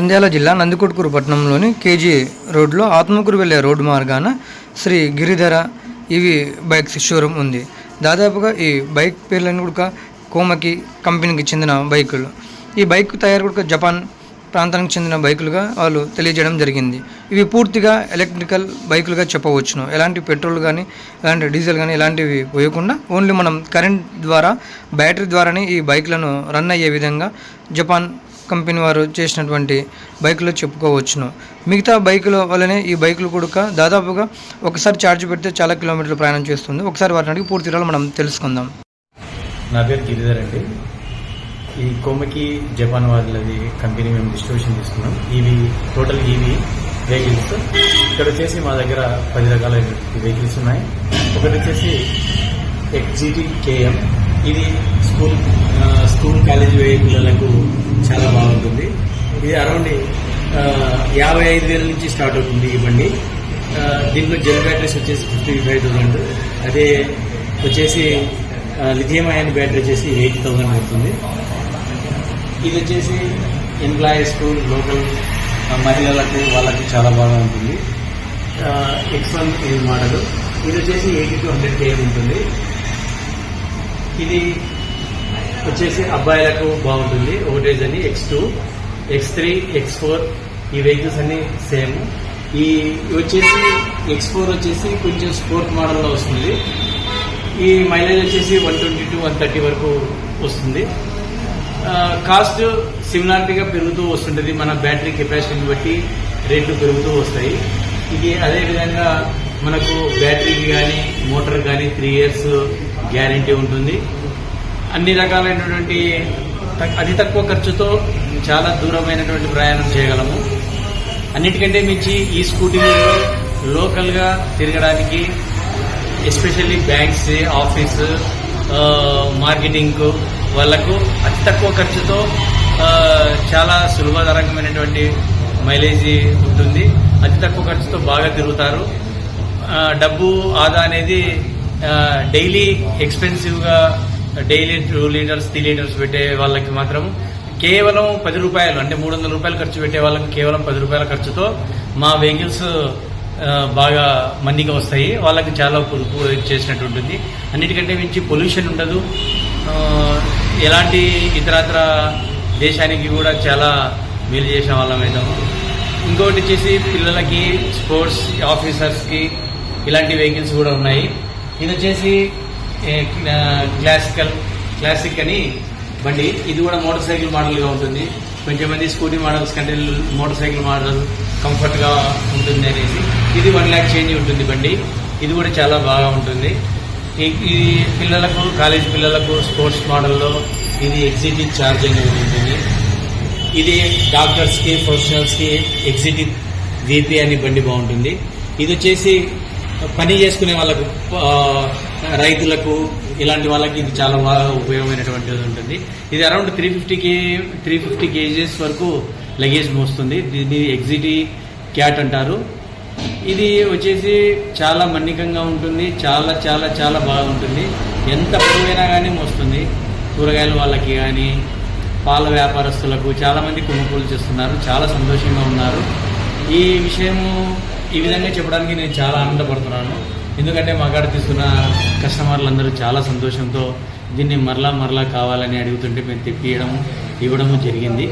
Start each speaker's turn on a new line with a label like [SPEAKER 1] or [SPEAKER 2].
[SPEAKER 1] నంద్యాల జిల్లా నందికొట్కూరు పట్టణంలోని కేజీ రోడ్లో ఆత్మకూరు వెళ్ళే రోడ్డు మార్గాన శ్రీ గిరిధర ఇవి బైక్స్ షోరూమ్ ఉంది. దాదాపుగా ఈ బైక్ పేర్లను కూడా కోమకి కంపెనీకి చెందిన బైకులు. ఈ బైక్ తయారు కూడా జపాన్ ప్రాంతానికి చెందిన బైకులుగా వాళ్ళు తెలియజేయడం జరిగింది. ఇవి పూర్తిగా ఎలక్ట్రికల్ బైకులుగా చెప్పవచ్చును. ఎలాంటి పెట్రోల్ కానీ ఎలాంటి డీజిల్ కానీ ఇలాంటివి పోయకుండా ఓన్లీ మనం కరెంట్ ద్వారా బ్యాటరీ ద్వారానే ఈ బైక్లను రన్ అయ్యే విధంగా జపాన్ కంపెనీ వారు చేసినటువంటి బైకులు చెప్పుకోవచ్చును. మిగతా బైకుల వల్లనే ఈ బైకులు కూడా దాదాపుగా ఒకసారి ఛార్జ్ పెడితే చాలా కిలోమీటర్లు ప్రయాణం చేస్తుంది. ఒకసారి వాటిని పూర్తి వివరాలు మనం తెలుసుకుందాం.
[SPEAKER 2] నా పేరు గిరిధర్ అండి. ఈ కొమ్మకి జపాన్ వాళ్ళది కంపెనీ మేము డిస్ట్రిబ్యూషన్ తీసుకున్నాం. ఇవి టోటల్ ఈవీ వెహికల్స్ ఇక్కడ వచ్చేసి మా దగ్గర పది రకాల వెహికల్స్ ఉన్నాయి. ఒకటి వచ్చేసి ఎక్జిటి కేఎం ఇది స్కూల్ స్కూల్ కాలేజ్ పిల్లలకు చాలా బాగుంటుంది. ఇది అరౌండ్ యాభై ఐదు వేల నుంచి స్టార్ట్ అవుతుంది ఈ బండి. దీంట్లో జెల్ బ్యాటరీస్ వచ్చేసి ఫిఫ్టీ ఫైవ్ థౌసండ్. అదే వచ్చేసి లిథియం అయాన్ బ్యాటరీ వచ్చేసి ఎయిట్ థౌసండ్ అవుతుంది. ఇది వచ్చేసి ఎంప్లాయీస్కు లోకల్ మహిళలకు వాళ్ళకి చాలా బాగా ఉంటుంది. ఎక్స్ వన్ ఇది మోడల్ ఇది వచ్చేసి ఎయిటీ టు హండ్రెడ్ కేఎం ఉంటుంది. ఇది వచ్చేసి అబ్బాయిలకు బాగుంటుంది. ఓటేజ్ అని X two X three X four ఈ వెహికల్స్ అన్ని సేమ్. ఈ వచ్చేసి ఎక్స్ ఫోర్ వచ్చేసి కొంచెం స్పోర్ట్ మోడల్లో వస్తుంది. ఈ మైలేజ్ వచ్చేసి one twenty to one thirty వరకు వస్తుంది. కాస్ట్ సిమిలారిటీగా పెరుగుతూ వస్తుంటుంది. మన బ్యాటరీ కెపాసిటీని బట్టి రేట్లు పెరుగుతూ వస్తాయి. ఇది అదేవిధంగా మనకు బ్యాటరీకి కానీ మోటార్ కానీ త్రీ ఇయర్స్ గ్యారంటీ ఉంటుంది. అన్ని రకాలైనటువంటి తక్- అతి తక్కువ ఖర్చుతో చాలా దూరమైనటువంటి ప్రయాణం చేయగలము. అన్నిటికంటే మించి ఈ స్కూటీలలో లోకల్గా తిరగడానికి ఎస్పెషల్లీ బ్యాంక్స్ ఆఫీస్ మార్కెటింగ్ వాళ్ళకు అతి తక్కువ ఖర్చుతో చాలా సులభతరంగమైనటువంటి మైలేజీ ఉంటుంది. అతి తక్కువ ఖర్చుతో బాగా తిరుగుతారు. డబ్బు ఆదా అనేది daily ఎక్స్పెన్సివ్గా daily two litres three litres పెట్టే వాళ్ళకి మాత్రం కేవలం పది రూపాయలు అంటే మూడు వందల రూపాయలు ఖర్చు పెట్టే వాళ్ళకి కేవలం పది రూపాయల ఖర్చుతో మా వెహికల్స్ బాగా మన్నిగా వస్తాయి. వాళ్ళకి చాలా పొదుపు చేసినట్టు ఉంటుంది. అన్నిటికంటే మించి పొల్యూషన్ ఉండదు. ఎలాంటి ఇతరత్ర దేశానికి కూడా చాలా మేలు చేసిన వాళ్ళం అవుతాము ఇంకోటి వచ్చేసి పిల్లలకి స్పోర్ట్స్ ఆఫీసర్స్కి ఇలాంటి వెహికల్స్ కూడా ఉన్నాయి. ఇది వచ్చేసి క్లాసికల్ క్లాసిక్ అని బండి. ఇది కూడా మోటార్ సైకిల్ మోడల్గా ఉంటుంది. కొంచెం మంది స్కూటీ మోడల్స్ కంటే మోటార్ సైకిల్ మోడల్ కంఫర్ట్గా ఉంటుంది అనేసి. ఇది వన్ ల్యాక్ చేంజ్ ఉంటుంది బండి. ఇది కూడా చాలా బాగా ఉంటుంది. ఈ- ఇది పిల్లలకు కాలేజ్ పిల్లలకు స్పోర్ట్స్ మోడల్లో ఇది ఎగ్జిటివ్ ఛార్జ్ అనేది ఉంటుంది. ఇది డాక్టర్స్కి ప్రొఫెషనల్స్కి ఎగ్జిటివ్ వీపీ అనే బండి బాగుంటుంది. ఇది వచ్చేసి పని చేసుకునే వాళ్ళకు రైతులకు ఇలాంటి వాళ్ళకి ఇది చాలా బాగా ఉపయోగమైనటువంటిది ఉంటుంది. ఇది around three fifty K three fifty KGs వరకు లగేజ్ మోస్తుంది. దీన్ని ఎగ్జిటి క్యాట్ అంటారు. ఇది వచ్చేసి చాలా మన్నికంగా ఉంటుంది. చాలా చాలా చాలా బాగుంటుంది ఎంత పొడవైనా కానీ మోస్తుంది. కూరగాయల వాళ్ళకి కానీ పాల వ్యాపారస్తులకు చాలామంది కొనుగోలు చేస్తున్నారు. చాలా సంతోషంగా ఉన్నారు. ఈ విషయము ఈ విధంగా చెప్పడానికి నేను చాలా ఆనందపడుతున్నాను. ఎందుకంటే మా కాడ తీసుకున్న కస్టమర్లు అందరూ చాలా సంతోషంతో దీన్ని మరలా మరలా కావాలని అడుగుతుంటే మేము తెప్పియడము ఇవ్వడము జరిగింది.